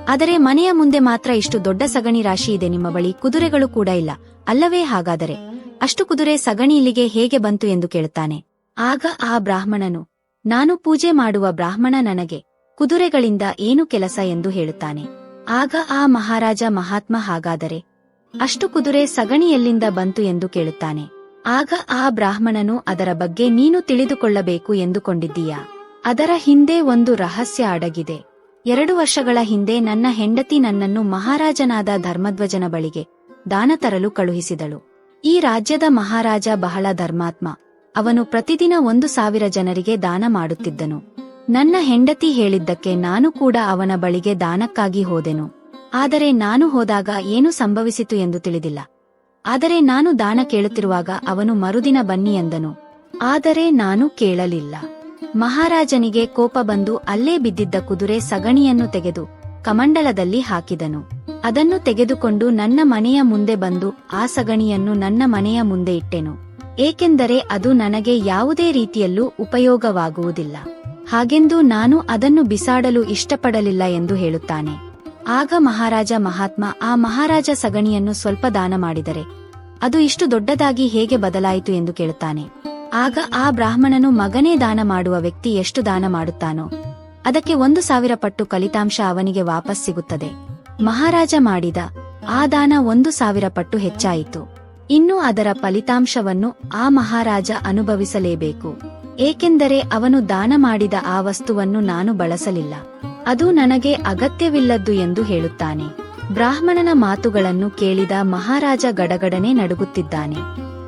ಆದರೆ ಮನೆಯ ಮುಂದೆ ಮಾತ್ರ ಇಷ್ಟು ದೊಡ್ಡ ಸಗಣಿ ರಾಶಿ ಇದೆ, ನಿಮ್ಮ ಬಳಿ ಕುದುರೆಗಳು ಕೂಡ ಇಲ್ಲ. ಅಲ್ಲವೇ ಹಾಗಾದರೆ? ಅಷ್ಟು ಕುದುರೆ ಸಗಣಿ ಇಲ್ಲಿಗೆ ಹೇಗೆ ಬಂತು ಎಂದು ಕೇಳುತ್ತಾನೆ. ಆಗ ಆ ಬ್ರಾಹ್ಮಣನು, ನಾನು ಪೂಜೆ ಮಾಡುವ ಬ್ರಾಹ್ಮಣ ನನಗೆ ಕುದುರೆಗಳಿಂದ ಏನು ಕೆಲಸ ಎಂದು ಹೇಳುತ್ತಾನೆ. ಆಗ ಆ ಮಹಾರಾಜ ಮಹಾತ್ಮ ಹಾಗಾದರೆ ಅಷ್ಟು ಕುದುರೆ ಸಗಣಿಯಲ್ಲಿಂದ ಬಂತು ಎಂದು ಕೇಳುತ್ತಾನೆ. ಆಗ ಆ ಬ್ರಾಹ್ಮಣನು ಅದರ ಬಗ್ಗೆ ನೀನು ತಿಳಿದುಕೊಳ್ಳಬೇಕು ಎಂದುಕೊಂಡಿದ್ದೀಯಾ? ಅದರ ಹಿಂದೆ ಒಂದು ರಹಸ್ಯ ಅಡಗಿದೆ. ಎರಡು ವರ್ಷಗಳ ಹಿಂದೆ ನನ್ನ ಹೆಂಡತಿ ನನ್ನನ್ನು ಮಹಾರಾಜನಾದ ಧರ್ಮಧ್ವಜನ ಬಳಿಗೆ ದಾನ ತರಲು ಕಳುಹಿಸಿದಳು. ಈ ರಾಜ್ಯದ ಮಹಾರಾಜ ಬಹಳ ಧರ್ಮಾತ್ಮ. ಅವನು ಪ್ರತಿದಿನ ಒಂದು ಸಾವಿರ ಜನರಿಗೆ ದಾನ ಮಾಡುತ್ತಿದ್ದನು. ನನ್ನ ಹೆಂಡತಿ ಹೇಳಿದ್ದಕ್ಕೆ ನಾನು ಕೂಡ ಅವನ ಬಳಿಗೆ ದಾನಕ್ಕಾಗಿ ಹೋದೆನು. ಆದರೆ ನಾನು ಹೋದಾಗ ಏನು ಸಂಭವಿಸಿತು ಎಂದು ತಿಳಿದಿಲ್ಲ. ಆದರೆ ನಾನು ದಾನ ಕೇಳುತ್ತಿರುವಾಗ ಅವನು ಮರುದಿನ ಬನ್ನಿ ಎಂದನು. ಆದರೆ ನಾನು ಕೇಳಲಿಲ್ಲ. ಮಹಾರಾಜನಿಗೆ ಕೋಪ ಬಂದು ಅಲ್ಲೇ ಬಿದ್ದಿದ್ದ ಕುದುರೆ ಸಗಣಿಯನ್ನು ತೆಗೆದು ಕಮಂಡಲದಲ್ಲಿ ಹಾಕಿದನು. ಅದನ್ನು ತೆಗೆದುಕೊಂಡು ನನ್ನ ಮನೆಯ ಮುಂದೆ ಬಂದು ಆ ಸಗಣಿಯನ್ನು ನನ್ನ ಮನೆಯ ಮುಂದೆ ಇಟ್ಟೆನು. ಏಕೆಂದರೆ ಅದು ನನಗೆ ಯಾವುದೇ ರೀತಿಯಲ್ಲೂ ಉಪಯೋಗವಾಗುವುದಿಲ್ಲ. ಹಾಗೆಂದು ನಾನು ಅದನ್ನು ಬಿಸಾಡಲು ಇಷ್ಟಪಡಲಿಲ್ಲ ಎಂದು ಹೇಳುತ್ತಾನೆ. ಆಗ ಮಹಾರಾಜ ಮಹಾತ್ಮ ಆ ಮಹಾರಾಜ ಸಗಣಿಯನ್ನು ಸ್ವಲ್ಪ ದಾನ ಮಾಡಿದರೆ. ಅದು ಇಷ್ಟು ದೊಡ್ಡದಾಗಿ ಹೇಗೆ ಬದಲಾಯಿತು ಎಂದು ಕೇಳುತ್ತಾನೆ. ಆಗ ಆ ಬ್ರಾಹ್ಮಣನು ಮಗನೇ ದಾನ ಮಾಡುವ ವ್ಯಕ್ತಿ ಎಷ್ಟು ದಾನ ಮಾಡುತ್ತಾನೋ. ಅದಕ್ಕೆ ಒಂದು ಸಾವಿರ ಪಟ್ಟು ಫಲಿತಾಂಶ ಅವನಿಗೆ ವಾಪಸ್ ಸಿಗುತ್ತದೆ. ಮಹಾರಾಜ ಮಾಡಿದ ಆ ದಾನ ಒಂದು ಸಾವಿರ ಪಟ್ಟು ಹೆಚ್ಚಾಯಿತು. ಇನ್ನು ಅದರ ಫಲಿತಾಂಶವನ್ನು ಆ ಮಹಾರಾಜ ಅನುಭವಿಸಲೇಬೇಕು. ಏಕೆಂದರೆ ಅವನು ದಾನ ಮಾಡಿದ ಆ ವಸ್ತುವನ್ನು ನಾನು ಬಳಸಲಿಲ್ಲ. ಅದು ನನಗೆ ಅಗತ್ಯವಿಲ್ಲದ್ದು ಎಂದು ಹೇಳುತ್ತಾನೆ. ಬ್ರಾಹ್ಮಣನ ಮಾತುಗಳನ್ನು ಕೇಳಿದ ಮಹಾರಾಜ ಗಡಗಡನೆ ನಡುಗುತ್ತಿದ್ದಾನೆ.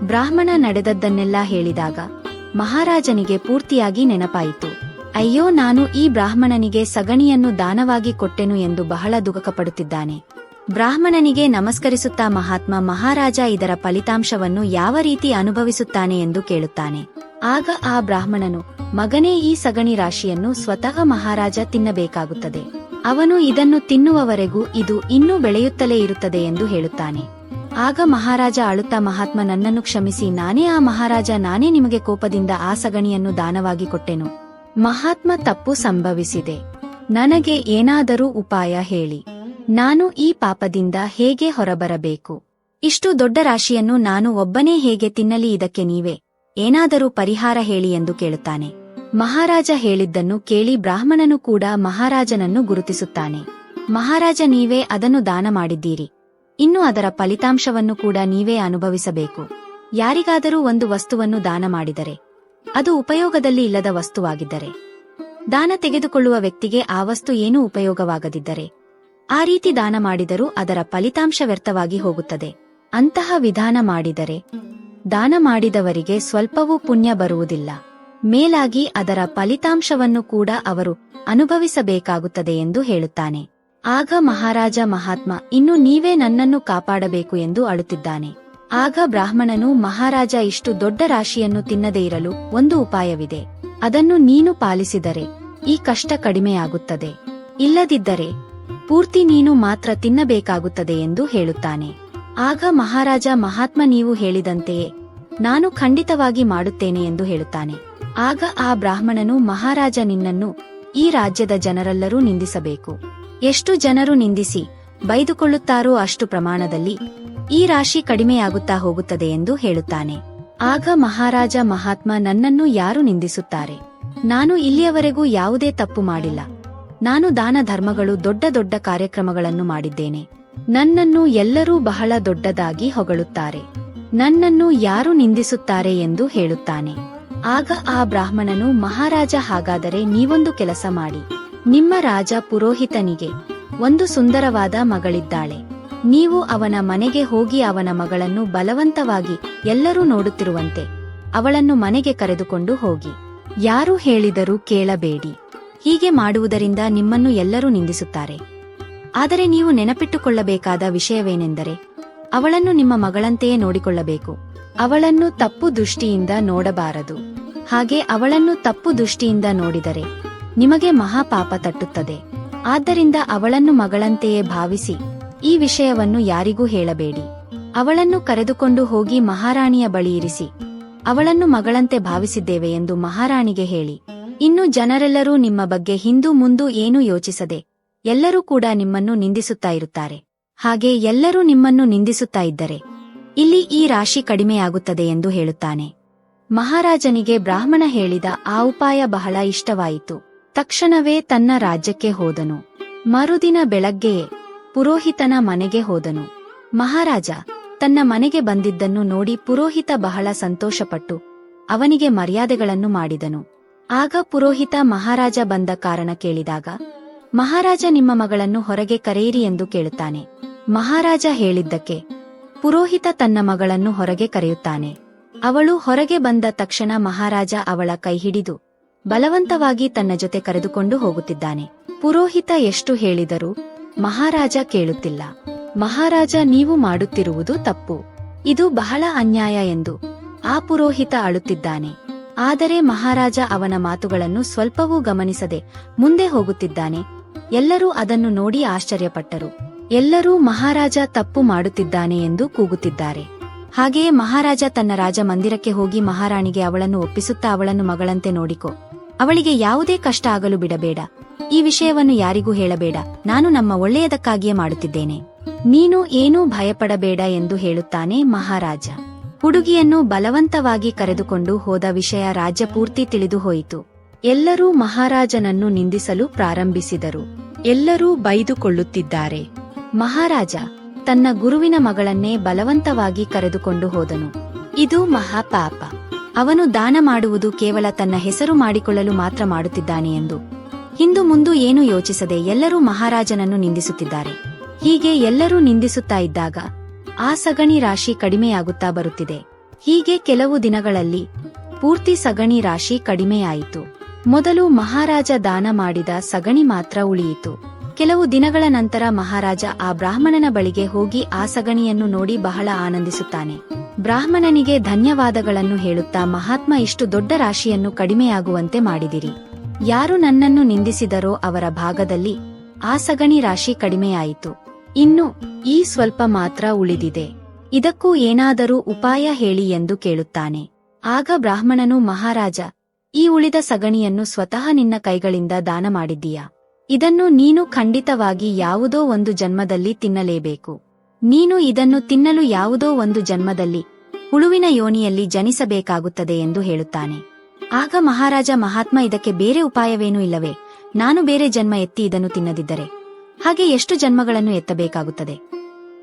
ಬ್ರಾಹ್ಮಣ ನಡೆದದ್ದನ್ನೆಲ್ಲ ಹೇಳಿದಾಗ ಮಹಾರಾಜನಿಗೆ ಪೂರ್ತಿಯಾಗಿ ನೆನಪಾಯಿತು. ಅಯ್ಯೋ, ನಾನು ಈ ಬ್ರಾಹ್ಮಣನಿಗೆ ಸಗಣಿಯನ್ನು ದಾನವಾಗಿ ಕೊಟ್ಟೆನು ಎಂದು ಬಹಳ ದುಃಖಪಡುತ್ತಿದ್ದಾನೆ. ಬ್ರಾಹ್ಮಣನಿಗೆ ನಮಸ್ಕರಿಸುತ್ತಾ ಮಹಾತ್ಮ ಮಹಾರಾಜ ಇದರ ಫಲಿತಾಂಶವನ್ನು ಯಾವ ರೀತಿ ಅನುಭವಿಸುತ್ತಾನೆ ಎಂದು ಕೇಳುತ್ತಾನೆ. ಆಗ ಆ ಬ್ರಾಹ್ಮಣನು, ಮಗನೇ ಈ ಸಗಣಿ ರಾಶಿಯನ್ನು ಸ್ವತಃ ಮಹಾರಾಜ ತಿನ್ನಬೇಕಾಗುತ್ತದೆ. ಅವನು ಇದನ್ನು ತಿನ್ನುವವರೆಗೂ ಇದು ಇನ್ನೂ ಬೆಳೆಯುತ್ತಲೇ ಇರುತ್ತದೆ ಎಂದು ಹೇಳುತ್ತಾನೆ. ಆಗ ಮಹಾರಾಜ ಅಳುತ್ತಾ ಮಹಾತ್ಮ ನನ್ನನ್ನು ಕ್ಷಮಿಸಿ, ನಾನೇ ಆ ಮಹಾರಾಜ, ನಾನೇ ನಿಮಗೆ ಕೋಪದಿಂದ ಆ ಸಗಣಿಯನ್ನು ದಾನವಾಗಿ ಕೊಟ್ಟೆನು. ಮಹಾತ್ಮ ತಪ್ಪು ಸಂಭವಿಸಿದೆ. ನನಗೆ ಏನಾದರೂ ಉಪಾಯ ಹೇಳಿ. ನಾನು ಈ ಪಾಪದಿಂದ ಹೇಗೆ ಹೊರಬರಬೇಕು? ಇಷ್ಟು ದೊಡ್ಡ ರಾಶಿಯನ್ನು ನಾನು ಒಬ್ಬನೇ ಹೇಗೆ ತಿನ್ನಲಿ ಇದಕ್ಕೆ ನೀವೇ? ಏನಾದರೂ ಪರಿಹಾರ ಹೇಳಿ ಎಂದು ಕೇಳುತ್ತಾನೆ. ಮಹಾರಾಜ ಹೇಳಿದ್ದನ್ನು ಕೇಳಿ ಬ್ರಾಹ್ಮಣನು ಕೂಡ ಮಹಾರಾಜನನ್ನು ಗುರುತಿಸುತ್ತಾನೆ. ಮಹಾರಾಜ, ನೀವೇ ಅದನ್ನು ದಾನ ಮಾಡಿದ್ದೀರಿ. ಇನ್ನು ಅದರ ಫಲಿತಾಂಶವನ್ನು ಕೂಡ ನೀವೇ ಅನುಭವಿಸಬೇಕು. ಯಾರಿಗಾದರೂ ಒಂದು ವಸ್ತುವನ್ನು ದಾನ ಮಾಡಿದರೆ, ಅದು ಉಪಯೋಗದಲ್ಲಿ ಇಲ್ಲದ ವಸ್ತುವಾಗಿದ್ದರೆ. ದಾನ ತೆಗೆದುಕೊಳ್ಳುವ ವ್ಯಕ್ತಿಗೆ ಆ ವಸ್ತು ಏನೂ ಉಪಯೋಗವಾಗದಿದ್ದರೆ, ಆ ರೀತಿ ದಾನ ಮಾಡಿದರೂ ಅದರ ಫಲಿತಾಂಶ ವ್ಯರ್ಥವಾಗಿ ಹೋಗುತ್ತದೆ. ಅಂತಹ ವಿಧಾನ ಮಾಡಿದರೆ ದಾನ ಮಾಡಿದವರಿಗೆ ಸ್ವಲ್ಪವೂ ಪುಣ್ಯ ಬರುವುದಿಲ್ಲ. ಮೇಲಾಗಿ ಅದರ ಫಲಿತಾಂಶವನ್ನು ಕೂಡ ಅವರು ಅನುಭವಿಸಬೇಕಾಗುತ್ತದೆ ಎಂದು ಹೇಳುತ್ತಾನೆ. ಆಗ ಮಹಾರಾಜ ಮಹಾತ್ಮ, ಇನ್ನು ನೀವೇ ನನ್ನನ್ನು ಕಾಪಾಡಬೇಕು ಎಂದು ಅಳುತ್ತಿದ್ದಾನೆ. ಆಗ ಬ್ರಾಹ್ಮಣನು, ಮಹಾರಾಜ, ಇಷ್ಟು ದೊಡ್ಡ ರಾಶಿಯನ್ನು ತಿನ್ನದೇ ಇರಲು ಒಂದು ಉಪಾಯವಿದೆ. ಅದನ್ನು ನೀನು ಪಾಲಿಸಿದರೆ ಈ ಕಷ್ಟ ಕಡಿಮೆಯಾಗುತ್ತದೆ. ಇಲ್ಲದಿದ್ದರೆ ಪೂರ್ತಿ ನೀನು ಮಾತ್ರ ತಿನ್ನಬೇಕಾಗುತ್ತದೆ ಎಂದು ಹೇಳುತ್ತಾನೆ. ಆಗ ಮಹಾರಾಜ ಮಹಾತ್ಮ ನೀವು ಹೇಳಿದಂತೆಯೇ ನಾನು ಖಂಡಿತವಾಗಿ ಮಾಡುತ್ತೇನೆ ಎಂದು ಹೇಳುತ್ತಾನೆ. ಆಗ ಆ ಬ್ರಾಹ್ಮಣನು ಮಹಾರಾಜ ನಿನ್ನನ್ನು ಈ ರಾಜ್ಯದ ಜನರೆಲ್ಲರೂ ನಿಂದಿಸಬೇಕು. ಎಷ್ಟು ಜನರು ನಿಂದಿಸಿ ಬೈದುಕೊಳ್ಳುತ್ತಾರೋ ಅಷ್ಟು ಪ್ರಮಾಣದಲ್ಲಿ ಈ ರಾಶಿ ಕಡಿಮೆಯಾಗುತ್ತಾ ಹೋಗುತ್ತದೆ ಎಂದು ಹೇಳುತ್ತಾನೆ. ಆಗ ಮಹಾರಾಜ ಮಹಾತ್ಮ ನನ್ನನ್ನು ಯಾರು ನಿಂದಿಸುತ್ತಾರೆ? ನಾನು ಇಲ್ಲಿಯವರೆಗೂ ಯಾವುದೇ ತಪ್ಪು ಮಾಡಿಲ್ಲ. ನಾನು ದಾನ ಧರ್ಮಗಳು ದೊಡ್ಡ ದೊಡ್ಡ ಕಾರ್ಯಕ್ರಮಗಳನ್ನು ಮಾಡಿದ್ದೇನೆ. ನನ್ನನ್ನು ಎಲ್ಲರೂ ಬಹಳ ದೊಡ್ಡದಾಗಿ ಹೊಗಳುತ್ತಾರೆ. ನನ್ನನ್ನು ಯಾರು ನಿಂದಿಸುತ್ತಾರೆ ಎಂದು ಹೇಳುತ್ತಾನೆ. ಆಗ ಆ ಬ್ರಾಹ್ಮಣನು, ಮಹಾರಾಜ, ಹಾಗಾದರೆ ನೀವೊಂದು ಕೆಲಸ ಮಾಡಿ. ನಿಮ್ಮ ರಾಜ ಪುರೋಹಿತನಿಗೆ ಒಂದು ಸುಂದರವಾದ ಮಗಳಿದ್ದಾಳೆ. ನೀವು ಅವನ ಮನೆಗೆ ಹೋಗಿ ಅವನ ಮಗಳನ್ನು ಬಲವಂತವಾಗಿ ಎಲ್ಲರೂ ನೋಡುತ್ತಿರುವಂತೆ ಅವಳನ್ನು ಮನೆಗೆ ಕರೆದುಕೊಂಡು ಹೋಗಿ. ಯಾರು ಹೇಳಿದರೂ ಕೇಳಬೇಡಿ. ಹೀಗೆ ಮಾಡುವುದರಿಂದ ನಿಮ್ಮನ್ನು ಎಲ್ಲರೂ ನಿಂದಿಸುತ್ತಾರೆ. ಆದರೆ ನೀವು ನೆನಪಿಟ್ಟುಕೊಳ್ಳಬೇಕಾದ ವಿಷಯವೇನೆಂದರೆ, ಅವಳನ್ನು ನಿಮ್ಮ ಮಗಳಂತೆಯೇ ನೋಡಿಕೊಳ್ಳಬೇಕು. ಅವಳನ್ನು ತಪ್ಪು ದೃಷ್ಟಿಯಿಂದ ನೋಡಬಾರದು. ಹಾಗೆ ಅವಳನ್ನು ತಪ್ಪು ದೃಷ್ಟಿಯಿಂದ ನೋಡಿದರೆ, ನಿಮಗೆ ಮಹಾಪಾಪ ತಟ್ಟುತ್ತದೆ. ಆದ್ದರಿಂದ ಅವಳನ್ನು ಮಗಳಂತೆಯೇ ಭಾವಿಸಿ, ಈ ವಿಷಯವನ್ನು ಯಾರಿಗೂ ಹೇಳಬೇಡಿ. ಅವಳನ್ನು ಕರೆದುಕೊಂಡು ಹೋಗಿ ಮಹಾರಾಣಿಯ ಬಳಿ ಇರಿಸಿ. ಅವಳನ್ನು ಮಗಳಂತೆ ಭಾವಿಸಿದ್ದೇವೆ ಎಂದು ಮಹಾರಾಣಿಗೆ ಹೇಳಿ. ಇನ್ನು ಜನರೆಲ್ಲರೂ ನಿಮ್ಮ ಬಗ್ಗೆ ಹಿಂದೂ ಮುಂದೂ ಏನೂ ಯೋಚಿಸದೆ ಎಲ್ಲರೂ ಕೂಡ ನಿಮ್ಮನ್ನು ನಿಂದಿಸುತ್ತಾ ಇರುತ್ತಾರೆ. ಹಾಗೆ ಎಲ್ಲರೂ ನಿಮ್ಮನ್ನು ನಿಂದಿಸುತ್ತಾ ಇದ್ದರೆ, ಇಲ್ಲಿ ಈ ರಾಶಿ ಕಡಿಮೆಯಾಗುತ್ತದೆ ಎಂದು ಹೇಳುತ್ತಾನೆ. ಮಹಾರಾಜನಿಗೆ ಬ್ರಾಹ್ಮಣ ಹೇಳಿದ ಆ ಉಪಾಯ ಬಹಳ ಇಷ್ಟವಾಯಿತು. ತಕ್ಷಣವೇ ತನ್ನ ರಾಜ್ಯಕ್ಕೆ ಹೋದನು. ಮರುದಿನ ಬೆಳಗ್ಗೆಯೇ ಪುರೋಹಿತನ ಮನೆಗೆ ಹೋದನು. ಮಹಾರಾಜ ತನ್ನ ಮನೆಗೆ ಬಂದಿದ್ದನ್ನು ನೋಡಿ ಪುರೋಹಿತ ಬಹಳ ಸಂತೋಷಪಟ್ಟು ಅವನಿಗೆ ಮರ್ಯಾದೆಗಳನ್ನು ಮಾಡಿದನು. ಆಗ ಪುರೋಹಿತ ಮಹಾರಾಜ ಬಂದ ಕಾರಣ ಕೇಳಿದಾಗ ಮಹಾರಾಜ ನಿಮ್ಮ ಮಗಳನ್ನು ಹೊರಗೆ ಕರೆಯಿರಿ ಎಂದು ಕೇಳುತ್ತಾನೆ. ಮಹಾರಾಜ ಹೇಳಿದ್ದಕ್ಕೆ ಪುರೋಹಿತ ತನ್ನ ಮಗಳನ್ನು ಹೊರಗೆ ಕರೆಯುತ್ತಾನೆ. ಅವಳು ಹೊರಗೆ ಬಂದ ತಕ್ಷಣ ಮಹಾರಾಜ ಅವಳ ಕೈ ಹಿಡಿದು ಬಲವಂತವಾಗಿ ತನ್ನ ಜೊತೆ ಕರೆದುಕೊಂಡು ಹೋಗುತ್ತಿದ್ದಾನೆ. ಪುರೋಹಿತ ಎಷ್ಟು ಹೇಳಿದರೂ ಮಹಾರಾಜ ಕೇಳುತ್ತಿಲ್ಲ. ಮಹಾರಾಜ ನೀವು ಮಾಡುತ್ತಿರುವುದು ತಪ್ಪು. ಇದು ಬಹಳ ಅನ್ಯಾಯ ಎಂದು ಆ ಪುರೋಹಿತ ಅಳುತ್ತಿದ್ದಾನೆ. ಆದರೆ ಮಹಾರಾಜ ಅವನ ಮಾತುಗಳನ್ನು ಸ್ವಲ್ಪವೂ ಗಮನಿಸದೆ ಮುಂದೆ ಹೋಗುತ್ತಿದ್ದಾನೆ. ಎಲ್ಲರೂ ಅದನ್ನು ನೋಡಿ ಆಶ್ಚರ್ಯಪಟ್ಟರು. ಎಲ್ಲರೂ ಮಹಾರಾಜ ತಪ್ಪು ಮಾಡುತ್ತಿದ್ದಾನೆ ಎಂದು ಕೂಗುತ್ತಿದ್ದಾರೆ. ಹಾಗೆಯೇ ಮಹಾರಾಜ ತನ್ನ ರಾಜ ಮಂದಿರಕ್ಕೆ ಹೋಗಿ ಮಹಾರಾಣಿಗೆ ಅವಳನ್ನು ಒಪ್ಪಿಸುತ್ತಾ ಅವಳನ್ನು ಮಗಳಂತೆ ನೋಡಿಕೊ. ಅವಳಿಗೆ ಯಾವುದೇ ಕಷ್ಟ ಆಗಲು ಬಿಡಬೇಡ. ಈ ವಿಷಯವನ್ನು ಯಾರಿಗೂ ಹೇಳಬೇಡ. ನಾನು ನಮ್ಮ ಒಳ್ಳೆಯದಕ್ಕಾಗಿಯೇ ಮಾಡುತ್ತಿದ್ದೇನೆ. ನೀನು ಏನೂ ಭಯಪಡಬೇಡ ಎಂದು ಹೇಳುತ್ತಾನೆ ಮಹಾರಾಜ. ಹುಡುಗಿಯನ್ನು ಬಲವಂತವಾಗಿ ಕರೆದುಕೊಂಡು ಹೋದ ವಿಷಯ ರಾಜ್ಯ ಪೂರ್ತಿ ತಿಳಿದು ಹೋಯಿತು. ಎಲ್ಲರೂ ಮಹಾರಾಜನನ್ನು ನಿಂದಿಸಲು ಪ್ರಾರಂಭಿಸಿದರು. ಎಲ್ಲರೂ ಬೈದುಕೊಳ್ಳುತ್ತಿದ್ದಾರೆ. ಮಹಾರಾಜ ತನ್ನ ಗುರುವಿನ ಮಗಳನ್ನೇ ಬಲವಂತವಾಗಿ ಕರೆದುಕೊಂಡು ಹೋದನು. ಇದು ಮಹಾಪಾಪ. ಅವನು ದಾನ ಮಾಡುವುದು ಕೇವಲ ತನ್ನ ಹೆಸರು ಮಾಡಿಕೊಳ್ಳಲು ಮಾತ್ರ ಮಾಡುತ್ತಿದ್ದಾನೆ ಎಂದು. ಹಿಂದು ಮುಂದು ಏನು ಯೋಚಿಸದೆ ಎಲ್ಲರೂ ಮಹಾರಾಜನನ್ನು ನಿಂದಿಸುತ್ತಿದ್ದಾರೆ. ಹೀಗೆ ಎಲ್ಲರೂ ನಿಂದಿಸುತ್ತಾ ಇದ್ದಾಗ ಆ ಸಗಣಿ ರಾಶಿ ಕಡಿಮೆಯಾಗುತ್ತಾ ಬರುತ್ತಿದೆ. ಹೀಗೆ ಕೆಲವು ದಿನಗಳಲ್ಲಿ ಪೂರ್ತಿ ಸಗಣಿ ರಾಶಿ ಕಡಿಮೆಯಾಯಿತು. ಮೊದಲು ಮಹಾರಾಜ ದಾನ ಮಾಡಿದ ಸಗಣಿ ಮಾತ್ರ ಉಳಿಯಿತು. ಕೆಲವು ದಿನಗಳ ನಂತರ ಮಹಾರಾಜ ಆ ಬ್ರಾಹ್ಮಣನ ಬಳಿಗೆ ಹೋಗಿ ಆ ಸಗಣಿಯನ್ನು ನೋಡಿ ಬಹಳ ಆನಂದಿಸುತ್ತಾನೆ. ಬ್ರಾಹ್ಮಣನಿಗೆ ಧನ್ಯವಾದಗಳನ್ನು ಹೇಳುತ್ತಾ ಮಹಾತ್ಮ ಇಷ್ಟು ದೊಡ್ಡ ರಾಶಿಯನ್ನು ಕಡಿಮೆಯಾಗುವಂತೆ ಮಾಡಿದಿರಿ. ಯಾರು ನನ್ನನ್ನು ನಿಂದಿಸಿದರೋ ಅವರ ಭಾಗದಲ್ಲಿ ಆ ಸಗಣಿ ರಾಶಿ ಕಡಿಮೆಯಾಯಿತು. ಇನ್ನು ಈ ಸ್ವಲ್ಪ ಮಾತ್ರ ಉಳಿದಿದೆ. ಇದಕ್ಕೂ ಏನಾದರೂ ಉಪಾಯ ಹೇಳಿ ಎಂದು ಕೇಳುತ್ತಾನೆ. ಆಗ ಬ್ರಾಹ್ಮಣನು ಮಹಾರಾಜ ಈ ಉಳಿದ ಸಗಣಿಯನ್ನು ಸ್ವತಃ ನಿನ್ನ ಕೈಗಳಿಂದ ದಾನ ಮಾಡಿದ್ದೀಯಾ? ಇದನ್ನು ನೀನು ಖಂಡಿತವಾಗಿ ಯಾವುದೋ ಒಂದು ಜನ್ಮದಲ್ಲಿ ತಿನ್ನಲೇಬೇಕು. ನೀನು ಇದನ್ನು ತಿನ್ನಲು ಯಾವುದೋ ಒಂದು ಜನ್ಮದಲ್ಲಿ, ಹುಳುವಿನ ಯೋನಿಯಲ್ಲಿ ಜನಿಸಬೇಕಾಗುತ್ತದೆ ಎಂದು ಹೇಳುತ್ತಾನೆ. ಆಗ ಮಹಾರಾಜ ಮಹಾತ್ಮ ಇದಕ್ಕೆ ಬೇರೆ ಉಪಾಯವೇನೂ ಇಲ್ಲವೇ? ನಾನು ಬೇರೆ ಜನ್ಮ ಎತ್ತಿ ಇದನ್ನು ತಿನ್ನದಿದ್ದರೆ, ಹಾಗೆ ಎಷ್ಟು ಜನ್ಮಗಳನ್ನು ಎತ್ತಬೇಕಾಗುತ್ತದೆ?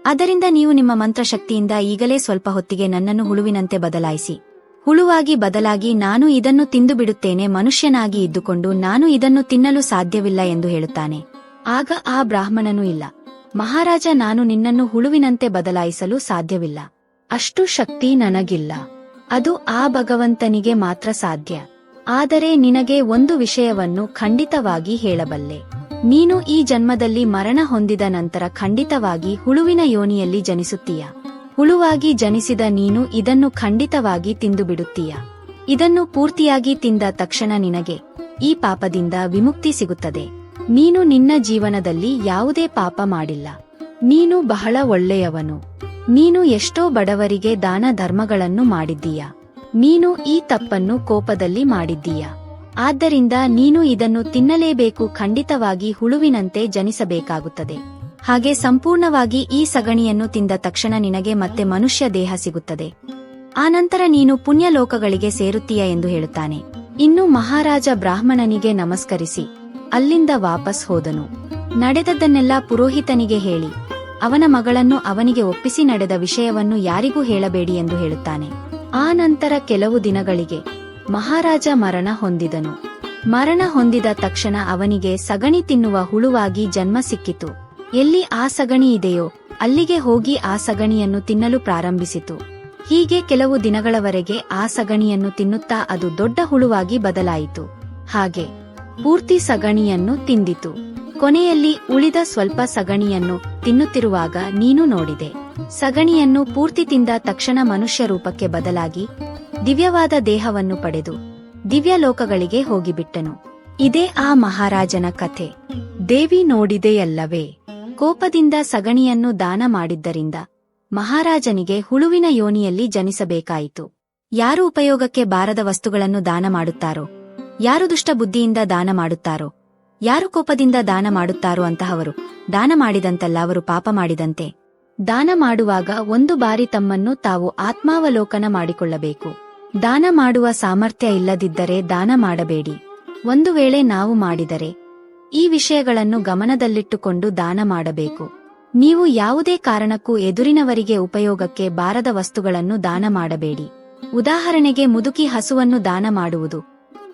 ಅದರಿಂದ ನೀವು ನಿಮ್ಮ ಮಂತ್ರಶಕ್ತಿಯಿಂದ ಈಗಲೇ ಸ್ವಲ್ಪ ಹೊತ್ತಿಗೆ ನನ್ನನ್ನು ಹುಳುವಿನಂತೆ ಬದಲಾಯಿಸಿ ಹುಳುವಾಗಿ ಬದಲಾಗಿ ನಾನು ಇದನ್ನು ತಿಂದು ಬಿಡುತ್ತೇನೆ ಮನುಷ್ಯನಾಗಿ ಇದ್ದುಕೊಂಡು ನಾನು ಇದನ್ನು ತಿನ್ನಲು ಸಾಧ್ಯವಿಲ್ಲ ಎಂದು ಹೇಳುತ್ತಾನೆ. ಆಗ ಆ ಬ್ರಾಹ್ಮಣನು ಇಲ್ಲ. ಮಹಾರಾಜ, ನಾನು ನಿನ್ನನ್ನು ಹುಳುವಿನಂತೆ ಬದಲಾಯಿಸಲು ಸಾಧ್ಯವಿಲ್ಲ. ಅಷ್ಟು ಶಕ್ತಿ ನನಗಿಲ್ಲ. ಅದು ಆ ಭಗವಂತನಿಗೆ ಮಾತ್ರ ಸಾಧ್ಯ. ಆದರೆ ನಿನಗೆ ಒಂದು ವಿಷಯವನ್ನು ಖಂಡಿತವಾಗಿ ಹೇಳಬಲ್ಲೆ. ನೀನು ಈ ಜನ್ಮದಲ್ಲಿ ಮರಣ ಹೊಂದಿದ ನಂತರ ಖಂಡಿತವಾಗಿ ಹುಳುವಿನ ಯೋನಿಯಲ್ಲಿ ಜನಿಸುತ್ತೀಯ. ಹುಳುವಾಗಿ ಜನಿಸಿದ ನೀನು ಇದನ್ನು ಖಂಡಿತವಾಗಿ ತಿಂದುಬಿಡುತ್ತೀಯ. ಇದನ್ನು ಪೂರ್ತಿಯಾಗಿ ತಿಂದ ತಕ್ಷಣ ನಿನಗೆ ಈ ಪಾಪದಿಂದ ವಿಮುಕ್ತಿ ಸಿಗುತ್ತದೆ. ನೀನು ನಿನ್ನ ಜೀವನದಲ್ಲಿ ಯಾವುದೇ ಪಾಪ ಮಾಡಿಲ್ಲ. ನೀನು ಬಹಳ ಒಳ್ಳೆಯವನು. ನೀನು ಎಷ್ಟೋ ಬಡವರಿಗೆ ದಾನ ಧರ್ಮಗಳನ್ನು ಮಾಡಿದ್ದೀಯ. ನೀನು ಈ ತಪ್ಪನ್ನು ಕೋಪದಲ್ಲಿ ಮಾಡಿದ್ದೀಯ. ಆದ್ದರಿಂದ ನೀನು ಇದನ್ನು ತಿನ್ನಲೇಬೇಕು ಖಂಡಿತವಾಗಿ ಹುಳುವಿನಂತೆ ಜನಿಸಬೇಕಾಗುತ್ತದೆ. ಹಾಗೆ ಸಂಪೂರ್ಣವಾಗಿ ಈ ಸಗಣಿಯನ್ನು ತಿಂದ ತಕ್ಷಣ ನಿನಗೆ ಮತ್ತೆ ಮನುಷ್ಯ ದೇಹ ಸಿಗುತ್ತದೆ. ಆನಂತರ ನೀನು ಪುಣ್ಯಲೋಕಗಳಿಗೆ ಸೇರುತ್ತೀಯ ಎಂದು ಹೇಳುತ್ತಾನೆ. ಇನ್ನು ಮಹಾರಾಜ ಬ್ರಾಹ್ಮಣನಿಗೆ ನಮಸ್ಕರಿಸಿ, ಅಲ್ಲಿಂದ ವಾಪಸ್ ಹೋದನು. ನಡೆದದ್ದನ್ನೆಲ್ಲ ಪುರೋಹಿತನಿಗೆ ಹೇಳಿ, ಅವನ ಮಗಳನ್ನು ಅವನಿಗೆ ಒಪ್ಪಿಸಿ ನಡೆದ ವಿಷಯವನ್ನು ಯಾರಿಗೂ ಹೇಳಬೇಡಿ ಎಂದು ಹೇಳುತ್ತಾನೆ. ಆ ನಂತರ ಕೆಲವು ದಿನಗಳಿಗೆ ಮಹಾರಾಜ ಮರಣ ಹೊಂದಿದನು. ಮರಣ ಹೊಂದಿದ ತಕ್ಷಣ ಅವನಿಗೆ ಸಗಣಿ ತಿನ್ನುವ ಹುಳುವಾಗಿ ಜನ್ಮ ಸಿಕ್ಕಿತು. ಎಲ್ಲಿ ಆ ಸಗಣಿ ಇದೆಯೋ, ಅಲ್ಲಿಗೆ ಹೋಗಿ ಆ ಸಗಣಿಯನ್ನು ತಿನ್ನಲು ಪ್ರಾರಂಭಿಸಿತು. ಹೀಗೆ ಕೆಲವು ದಿನಗಳವರೆಗೆ ಆ ಸಗಣಿಯನ್ನು ತಿನ್ನುತ್ತಾ ಅದು ದೊಡ್ಡ ಹುಳುವಾಗಿ ಬದಲಾಯಿತು. ಹಾಗೆ ಪೂರ್ತಿ ಸಗಣಿಯನ್ನು ತಿಂದಿತು. ಕೊನೆಯಲ್ಲಿ ಉಳಿದ ಸ್ವಲ್ಪ ಸಗಣಿಯನ್ನು ತಿನ್ನುತ್ತಿರುವಾಗ ನೀನು ನೋಡಿದೆ. ಸಗಣಿಯನ್ನು ಪೂರ್ತಿ ತಿಂದ ತಕ್ಷಣ ಮನುಷ್ಯ ರೂಪಕ್ಕೆ ಬದಲಾಗಿ ದಿವ್ಯವಾದ ದೇಹವನ್ನು ಪಡೆದು ದಿವ್ಯ ಲೋಕಗಳಿಗೆ ಹೋಗಿಬಿಟ್ಟನು. ಇದೇ ಆ ಮಹಾರಾಜನ ಕಥೆ. ದೇವಿ ನೋಡಿದೆಯಲ್ಲವೇ? ಕೋಪದಿಂದ ಸಗಣಿಯನ್ನು ದಾನ ಮಾಡಿದ್ದರಿಂದ ಮಹಾರಾಜನಿಗೆ ಹುಳುವಿನ ಯೋನಿಯಲ್ಲಿ ಜನಿಸಬೇಕಾಯಿತು. ಯಾರು ಉಪಯೋಗಕ್ಕೆ ಬಾರದ ವಸ್ತುಗಳನ್ನು ದಾನ ಮಾಡುತ್ತಾರೋ, ಯಾರು ದುಷ್ಟ ಬುದ್ಧಿಯಿಂದ ದಾನ ಮಾಡುತ್ತಾರೋ, ಯಾರು ಕೋಪದಿಂದ ದಾನ ಮಾಡುತ್ತಾರೋ ಅಂತಹವರು ದಾನ ಮಾಡಿದಂತಲ್ಲ ಅವರು ಪಾಪ ಮಾಡಿದಂತೆ. ದಾನ ಮಾಡುವಾಗ ಒಂದು ಬಾರಿ ತಮ್ಮನ್ನು ತಾವು ಆತ್ಮಾವಲೋಕನ ಮಾಡಿಕೊಳ್ಳಬೇಕು. ದಾನ ಮಾಡುವ ಸಾಮರ್ಥ್ಯ ಇಲ್ಲದಿದ್ದರೆ ದಾನ ಮಾಡಬೇಡಿ. ಒಂದು ವೇಳೆ ನಾವು ಮಾಡಿದರೆ ಈ ವಿಷಯಗಳನ್ನು ಗಮನದಲ್ಲಿಟ್ಟುಕೊಂಡು ದಾನ ಮಾಡಬೇಕು. ನೀವು ಯಾವುದೇ ಕಾರಣಕ್ಕೂ ಎದುರಿನವರಿಗೆ ಉಪಯೋಗಕ್ಕೆ ಬಾರದ ವಸ್ತುಗಳನ್ನು ದಾನ ಮಾಡಬೇಡಿ. ಉದಾಹರಣೆಗೆ ಮುದುಕಿ ಹಸುವನ್ನು ದಾನ ಮಾಡುವುದು.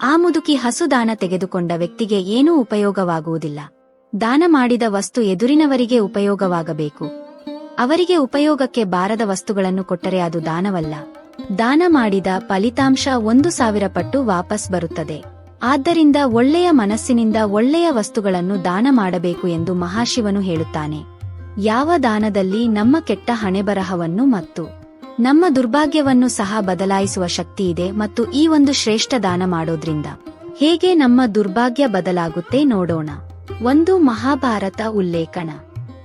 ಆ ಮುದುಕಿ ಹಸು ದಾನ ತೆಗೆದುಕೊಂಡ ವ್ಯಕ್ತಿಗೆ ಏನೂ ಉಪಯೋಗವಾಗುವುದಿಲ್ಲ. ದಾನ ಮಾಡಿದ ವಸ್ತು ಎದುರಿನವರಿಗೆ ಉಪಯೋಗವಾಗಬೇಕು. ಅವರಿಗೆ ಉಪಯೋಗಕ್ಕೆ ಬಾರದ ವಸ್ತುಗಳನ್ನು ಕೊಟ್ಟರೆ ಅದು ದಾನವಲ್ಲ. ದಾನ ಮಾಡಿದ ಫಲಿತಾಂಶ ಒಂದು ಸಾವಿರ ಪಟ್ಟು ವಾಪಸ್ ಬರುತ್ತದೆ. ಆದ್ದರಿಂದ ಒಳ್ಳೆಯ ಮನಸ್ಸಿನಿಂದ ಒಳ್ಳೆಯ ವಸ್ತುಗಳನ್ನು ದಾನ ಮಾಡಬೇಕು ಎಂದು ಮಹಾಶಿವನು ಹೇಳುತ್ತಾನೆ. ಯಾವ ದಾನದಲ್ಲಿ ನಮ್ಮ ಕೆಟ್ಟ ಹಣೆಬರಹವನ್ನು ಮತ್ತು ನಮ್ಮ ದುರ್ಭಾಗ್ಯವನ್ನು ಸಹ ಬದಲಾಯಿಸುವ ಶಕ್ತಿಯಿದೆ ಮತ್ತು ಈ ಒಂದು ಶ್ರೇಷ್ಠ ದಾನ ಮಾಡೋದ್ರಿಂದ ಹೇಗೆ ನಮ್ಮ ದುರ್ಭಾಗ್ಯ ಬದಲಾಗುತ್ತೆ ನೋಡೋಣ. ಒಂದು ಮಹಾಭಾರತ ಉಲ್ಲೇಖನ.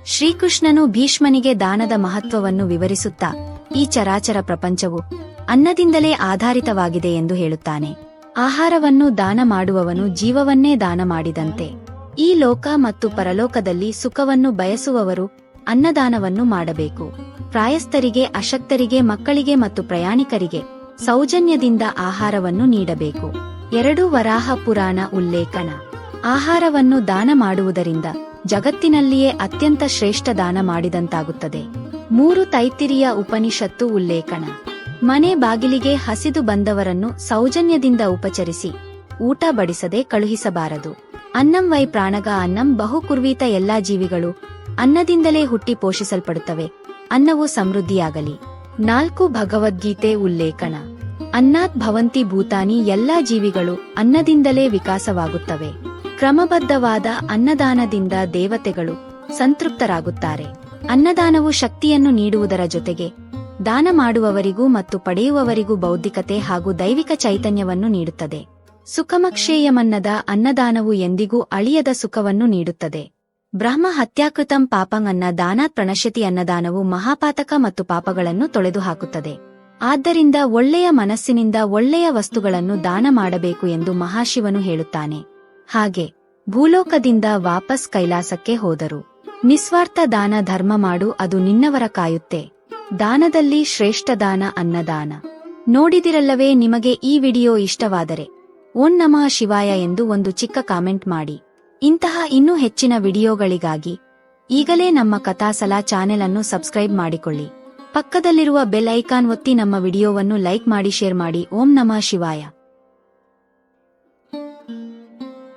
ಶ್ರೀಕೃಷ್ಣನು ಭೀಷ್ಮನಿಗೆ ದಾನದ ಮಹತ್ವವನ್ನು ವಿವರಿಸುತ್ತಾ, ಈ ಚರಾಚರ ಪ್ರಪಂಚವು ಅನ್ನದಿಂದಲೇ ಆಧಾರಿತವಾಗಿದೆ ಎಂದು ಹೇಳುತ್ತಾನೆ. ಆಹಾರವನ್ನು ದಾನ ಮಾಡುವವನು ಜೀವವನ್ನೇ ದಾನ ಮಾಡಿದಂತೆ. ಈ ಲೋಕ ಮತ್ತು ಪರಲೋಕದಲ್ಲಿ ಸುಖವನ್ನು ಬಯಸುವವರು ಅನ್ನದಾನವನ್ನು ಮಾಡಬೇಕು. ಪ್ರಾಯಸ್ಥರಿಗೆ, ಅಶಕ್ತರಿಗೆ, ಮಕ್ಕಳಿಗೆ ಮತ್ತು ಪ್ರಯಾಣಿಕರಿಗೆ ಸೌಜನ್ಯದಿಂದ ಆಹಾರವನ್ನು ನೀಡಬೇಕು. ಎರಡು ವರಾಹ ಪುರಾಣ ಉಲ್ಲೇಖನ. ಆಹಾರವನ್ನು ದಾನ ಮಾಡುವುದರಿಂದ ಜಗತ್ತಿನಲ್ಲಿಯೇ ಅತ್ಯಂತ ಶ್ರೇಷ್ಠ ದಾನ ಮಾಡಿದಂತಾಗುತ್ತದೆ. ಮೂರು ತೈತಿರಿಯ ಉಪನಿಷತ್ತು ಉಲ್ಲೇಖನ. ಮನೆ ಬಾಗಿಲಿಗೆ ಹಸಿದು ಬಂದವರನ್ನು ಸೌಜನ್ಯದಿಂದ ಉಪಚರಿಸಿ, ಊಟ ಬಡಿಸದೆ ಕಳುಹಿಸಬಾರದು. ಅನ್ನಂ ವೈ ಪ್ರಾಣಗ ಅನ್ನಂ ಬಹು ಕುರ್ವೀತ ಎಲ್ಲಾ ಜೀವಿಗಳು ಅನ್ನದಿಂದಲೇ ಹುಟ್ಟಿ ಪೋಷಿಸಲ್ಪಡುತ್ತವೆ, ಅನ್ನವು ಸಮೃದ್ಧಿಯಾಗಲಿ. ನಾಲ್ಕು ಭಗವದ್ಗೀತೆ ಉಲ್ಲೇಖನ. ಅನ್ನಾತ್ ಭವಂತಿ ಭೂತಾನಿ ಎಲ್ಲಾ ಜೀವಿಗಳು ಅನ್ನದಿಂದಲೇ ವಿಕಾಸವಾಗುತ್ತವೆ. ಕ್ರಮಬದ್ಧವಾದ ಅನ್ನದಾನದಿಂದ ದೇವತೆಗಳು ಸಂತೃಪ್ತರಾಗುತ್ತಾರೆ. ಅನ್ನದಾನವು ಶಕ್ತಿಯನ್ನು ನೀಡುವುದರ ಜೊತೆಗೆ ದಾನ ಮಾಡುವವರಿಗೂ ಮತ್ತು ಪಡೆಯುವವರಿಗೂ ಬೌದ್ಧಿಕತೆ ಹಾಗೂ ದೈವಿಕ ಚೈತನ್ಯವನ್ನು ನೀಡುತ್ತದೆ. ಸುಖಮಕ್ಷೇಯಮನ್ನದ ಅನ್ನದಾನವು ಎಂದಿಗೂ ಅಳಿಯದ ಸುಖವನ್ನು ನೀಡುತ್ತದೆ. ಬ್ರಹ್ಮ ಹತ್ಯಾಕೃತಂ ಪಾಪಂ ಅನ್ನ ದಾನಾತ್ ಪ್ರಣಶ್ಯತಿ ಅನ್ನದಾನವು ಮಹಾಪಾತಕ ಮತ್ತು ಪಾಪಗಳನ್ನು ತೊಳೆದುಹಾಕುತ್ತದೆ. ಆದ್ದರಿಂದ ಒಳ್ಳೆಯ ಮನಸ್ಸಿನಿಂದ ಒಳ್ಳೆಯ ವಸ್ತುಗಳನ್ನು ದಾನ ಮಾಡಬೇಕು ಎಂದು ಮಹಾಶಿವನು ಹೇಳುತ್ತಾನೆ. ಹಾಗೆ, ಭೂಲೋಕದಿಂದ ವಾಪಸ್ ಕೈಲಾಸಕ್ಕೆ ಹೋದರು. ನಿಸ್ವಾರ್ಥ ದಾನ ಧರ್ಮ ಮಾಡು ಅದು ನಿನ್ನವರ ಕಾಯುತ್ತೆ. ದಾನದಲ್ಲಿ ಶ್ರೇಷ್ಠ ದಾನ ಅನ್ನದಾನ. ನೋಡಿದಿರಲ್ಲವೇ ನಿಮಗೆ ಈ ವಿಡಿಯೋ ಇಷ್ಟವಾದರೆ. ಓಂ ನಮಃ ಶಿವಾಯ ಎಂದು ಒಂದು ಚಿಕ್ಕ ಕಾಮೆಂಟ್ ಮಾಡಿ. ಇಂತಹ ಇನ್ನೂ ಹೆಚ್ಚಿನ ವಿಡಿಯೋಗಳಿಗಾಗಿ ಈಗಲೇ ನಮ್ಮ ಕಥಾಸಲ ಚಾನೆಲ್ ಅನ್ನು ಸಬ್ಸ್ಕ್ರೈಬ್ ಮಾಡಿಕೊಳ್ಳಿ. ಪಕ್ಕದಲ್ಲಿರುವ ಬೆಲ್ ಐಕಾನ್ ಒತ್ತಿ ನಮ್ಮ ವಿಡಿಯೋವನ್ನು ಲೈಕ್ ಮಾಡಿ, ಶೇರ್ ಮಾಡಿ. ಓಂ ನಮಃ ಶಿವಾಯ.